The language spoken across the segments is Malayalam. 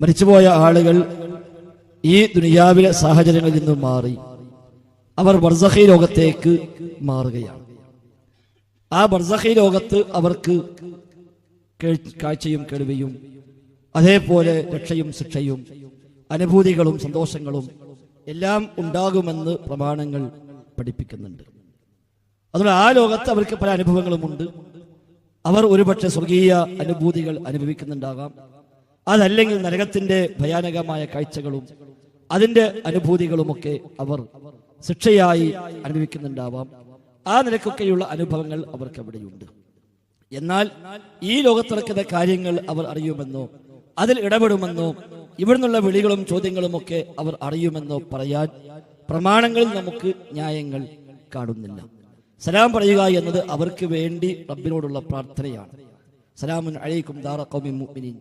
മരിച്ചുപോയ ആളുകൾ ഈ ദുനിയാവിലെ സാഹചര്യങ്ങളിൽ നിന്നും മാറി. അവർ ബർസഹി ലോകത്തേക്ക് മാറുകയാണ്. ആ ബർസഹി ലോകത്ത് അവർക്ക് കാഴ്ചയും കേൾവിയും അതേപോലെ രക്ഷയും ശിക്ഷയും അനുഭൂതികളും സന്തോഷങ്ങളും എല്ലാം ഉണ്ടാകുമെന്ന് പ്രമാണങ്ങൾ പഠിപ്പിക്കുന്നുണ്ട്. അതുകൊണ്ട് ആ ലോകത്ത് അവർക്ക് പല അനുഭവങ്ങളുമുണ്ട്. അവർ ഒരുപക്ഷെ സ്വർഗീയ അനുഭൂതികൾ അനുഭവിക്കുന്നുണ്ടാകാം. അതല്ലെങ്കിൽ നരകത്തിന്റെ ഭയാനകമായ കാഴ്ചകളും അതിന്റെ അനുഭൂതികളുമൊക്കെ അവർ ശിക്ഷയായി അനുഭവിക്കുന്നുണ്ടാവാം. ആ നിലക്കൊക്കെയുള്ള അനുഭവങ്ങൾ അവർക്ക് അവിടെയുണ്ട് എന്നാൽ ഈ ലോകത്തിറക്കുന്ന കാര്യങ്ങൾ അവർ അറിയുമെന്നോ അതിൽ ഇടപെടുമെന്നോ ഇവിടുന്നുള്ള വിളികളും ചോദ്യങ്ങളും ഒക്കെ അവർ അറിയുമെന്നോ പറയാൻ പ്രമാണങ്ങളിൽ നമുക്ക് ന്യായങ്ങൾ കാണുന്നില്ല. സലാം പറയുക എന്നത് അവർക്ക് വേണ്ടി റബ്ബിനോടുള്ള പ്രാർത്ഥനയാണ്. സലാമുൻ അലൈക്കും ദാറ ഖൗമി മുഅ്മിനീൻ.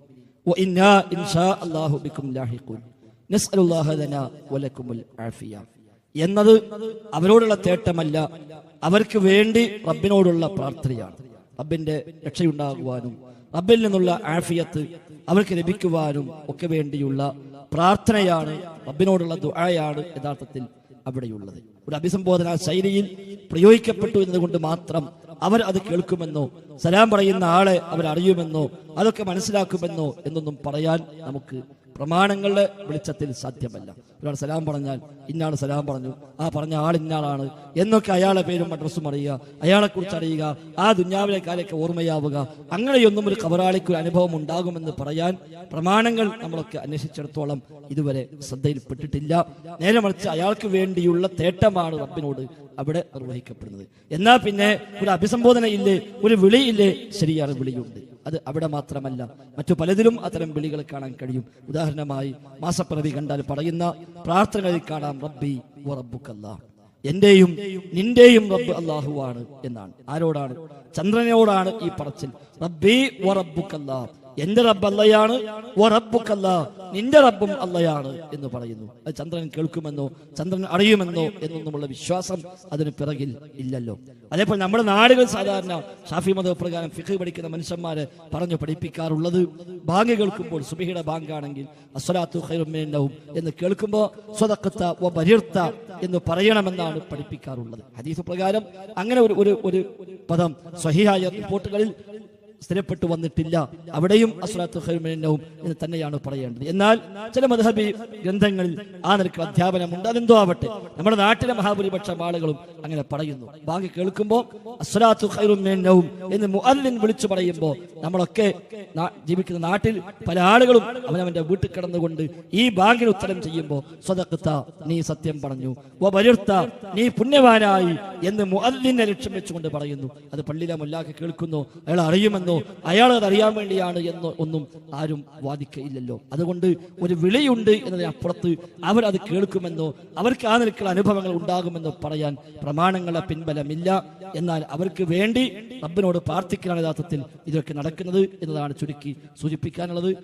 വഇന്നാ الله അല്ലാഹു لاحقون نسأل الله ലനാ ولكم العافية എന്നത് അവരോടുള്ള തേട്ടമല്ല അവർക്ക് വേണ്ടി റബ്ബിനോടുള്ള പ്രാർത്ഥനയാണ്. റബ്ബിന്റെ രക്ഷയുണ്ടാകുവാനും റബ്ബിൽ നിന്നുള്ള ആഫിയത്ത് അവർക്ക് ലഭിക്കുവാനും ഒക്കെ വേണ്ടിയുള്ള പ്രാർത്ഥനയാണ് റബ്ബിനോടുള്ള ദുആയാണ് യഥാർത്ഥത്തിൽ അവിടെയുള്ളത്. ഒരു അഭിസംബോധന ശൈലിയിൽ പ്രയോഗിക്കപ്പെട്ടു എന്നതുകൊണ്ട് മാത്രം അവർ അത് കേൾക്കുമെന്നോ സലാം പറയുന്ന ആളെ അവർ അറിയുമെന്നോ അതൊക്കെ മനസ്സിലാക്കുമെന്നോ എന്നൊന്നും പറയാൻ നമുക്ക് പ്രമാണങ്ങളുടെ വെളിച്ചത്തിൽ സാധ്യമല്ല. ഒരാൾ സലാം പറഞ്ഞാൽ ഇന്നാണ് സലാം പറഞ്ഞു. ആ പറഞ്ഞ ആൾ ഇന്നാളാണ് എന്നൊക്കെ അയാളെ പേരും അഡ്രസ്സും അറിയുക. അയാളെ കുറിച്ച് അറിയുക. ആ ദുഞ്ഞാവിലെ കാലൊക്കെ ഓർമ്മയാവുക. അങ്ങനെയൊന്നും ഒരു കബറാളിക്ക് ഒരു അനുഭവം ഉണ്ടാകുമെന്ന് പറയാൻ പ്രമാണങ്ങൾ നമ്മളൊക്കെ അന്വേഷിച്ചിടത്തോളം ഇതുവരെ ശ്രദ്ധയിൽപ്പെട്ടിട്ടില്ല. നേരെ മറിച്ച് അയാൾക്ക് വേണ്ടിയുള്ള തേട്ടമാണ് റബ്ബിനോട് അവിടെ നിർവഹിക്കപ്പെടുന്നത്. എന്നാൽ പിന്നെ ഒരു അഭിസംബോധന ഇല്ലേ? ഒരു വിളിയില്ലേ ശരിയാണ് വിളിയുണ്ട്. അത് അവിടെ മാത്രമല്ല മറ്റു പലതിലും അത്തരം വിളികൾ കാണാൻ കഴിയും. ഉദാഹരണമായി മാസപ്രതി കണ്ടാൽ പറയുന്ന പ്രാർത്ഥനകളിൽ കാണാം റബ്ബി റബ്ബുക്കല്ല. എന്റെയും നിന്റെയും റബ്ബ് അള്ളാഹുവാണ് എന്നാണ്. ആരോടാണ്? ചന്ദ്രനോടാണ് ഈ പറച്ചിൽ. റബ്ബി വ റബ്ബുക്കല്ലാ. എന്റെ റബ്ബ് അല്ലയാണ് നിന്റെ റബ്ബും അല്ലയാണ് എന്ന് പറയുന്നു. അത് ചന്ദ്രൻ കേൾക്കുമെന്നോ ചന്ദ്രൻ അറിയുമെന്നോ എന്നൊന്നുമുള്ള വിശ്വാസം അതിന് പിറകിൽ ഇല്ലല്ലോ. അതേപോലെ നമ്മുടെ നാടുകൾ സാധാരണ ഷാഫി മത പ്രകാരം ഫിഖ് പഠിക്കുന്ന മനുഷ്യന്മാരെ പറഞ്ഞു പഠിപ്പിക്കാറുള്ളത് ബാങ്ക് കേൾക്കുമ്പോൾ സുബിഹിയുടെ ബാങ്കാണെങ്കിൽ അസ്വലാത്തു ഖൈറുമേനവും എന്ന് കേൾക്കുമ്പോൾ സ്വതക്കത്ത വ എന്ന് പറയണമെന്നാണ് പഠിപ്പിക്കാറുള്ളത്. ഹദീസ് പ്രകാരം അങ്ങനെ ഒരു ഒരു ഒരു പദം സ്വഹിയായ റിപ്പോർട്ടുകളിൽ സ്ഥിരപ്പെട്ടു വന്നിട്ടില്ല. അവിടെയും അസ്ലാത്തു ഖൈറുമേനവും എന്ന് തന്നെയാണ് പറയേണ്ടത്. എന്നാൽ ചില മധബി ഗ്രന്ഥങ്ങളിൽ ആ നിലയ്ക്ക് അധ്യാപനമുണ്ട്. അതെന്തോ ആവട്ടെ. നമ്മുടെ നാട്ടിലെ മഹാഭൂരിപക്ഷം ആളുകളും അങ്ങനെ പറയുന്നു. ബാങ്ക് കേൾക്കുമ്പോൾ അസ്ലാത്തു ഹൈറുമേനവും എന്ന് മുഅല്ലിൻ വിളിച്ചു പറയുമ്പോൾ നമ്മളൊക്കെ ജീവിക്കുന്ന നാട്ടിൽ പല ആളുകളും അവനവന്റെ വീട്ടിൽ കിടന്നുകൊണ്ട് ഈ ബാങ്കിന് ഉത്തരം ചെയ്യുമ്പോൾ സ്വതക്കത്ത നീ സത്യം പറഞ്ഞു. നീ പുണ്യവാനായി. എന്ന് മുഅദ്ദിനെ ലക്ഷ്യം വെച്ചുകൊണ്ട് പറയുന്നു. അത് പള്ളിയിലെ മുല്ലാക്ക് കേൾക്കുന്നു. അയാൾ അറിയുമെന്നോ? അയാൾ അത് അറിയാൻ വേണ്ടിയാണ് എന്നോ ഒന്നും ആരും വാദിക്കയില്ലല്ലോ. അതുകൊണ്ട് ഒരു വിളിയുണ്ട് എന്നതിനപ്പുറത്ത് അവർ അത് കേൾക്കുമെന്നോ അവർക്ക് ആ നിലക്കുള്ള അനുഭവങ്ങൾ ഉണ്ടാകുമെന്നോ പറയാൻ പ്രമാണങ്ങളെ പിൻബലമില്ല. എന്നാൽ അവർക്ക് വേണ്ടി റബ്ബിനോട് പ്രാർത്ഥിക്കലാണ് യഥാർത്ഥത്തിൽ ഇതൊക്കെ നടക്കുന്നത് എന്നതാണ് ചുരുക്കി സൂചിപ്പിക്കാനുള്ളത്.